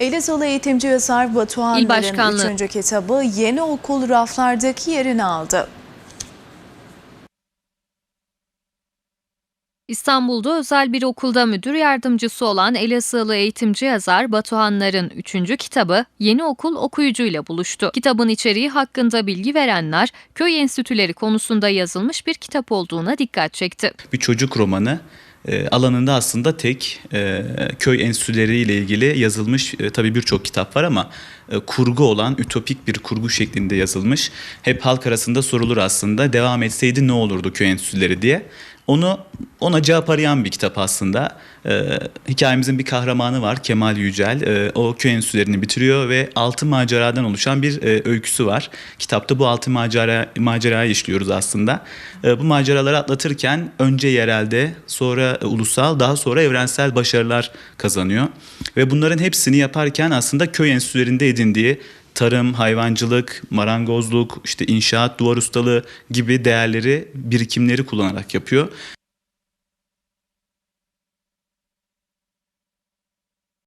Elazığlı eğitimci yazar Başkanlığı. 3. kitabı Yeni Okul raflardaki yerini aldı. İstanbul'da özel bir okulda müdür yardımcısı olan Elazığlı eğitimci yazar Batuhanların 3. kitabı Yeni Okul okuyucuyla buluştu. Kitabın içeriği hakkında bilgi verenler köy enstitüleri konusunda yazılmış bir kitap olduğuna dikkat çekti. bir çocuk romanı. E, alanında aslında tek e, köy enstitüleriyle ilgili yazılmış e, tabii birçok kitap var ama e, kurgu olan ütopik bir kurgu şeklinde yazılmış. Hep halk arasında sorulur aslında devam etseydi ne olurdu köy enstitüleri diye. Onu ona cevap arayan bir kitap aslında. E, hikayemizin bir kahramanı var Kemal Yücel. E, o köy enstitülerini bitiriyor ve altı maceradan oluşan bir e, öyküsü var. Kitapta bu altı macera macerayı işliyoruz aslında. E, bu maceraları atlatırken önce yerelde, sonra e, ulusal, daha sonra evrensel başarılar kazanıyor. Ve bunların hepsini yaparken aslında köy enstitülerinde edindiği tarım, hayvancılık, marangozluk, işte inşaat, duvar ustalığı gibi değerleri, birikimleri kullanarak yapıyor.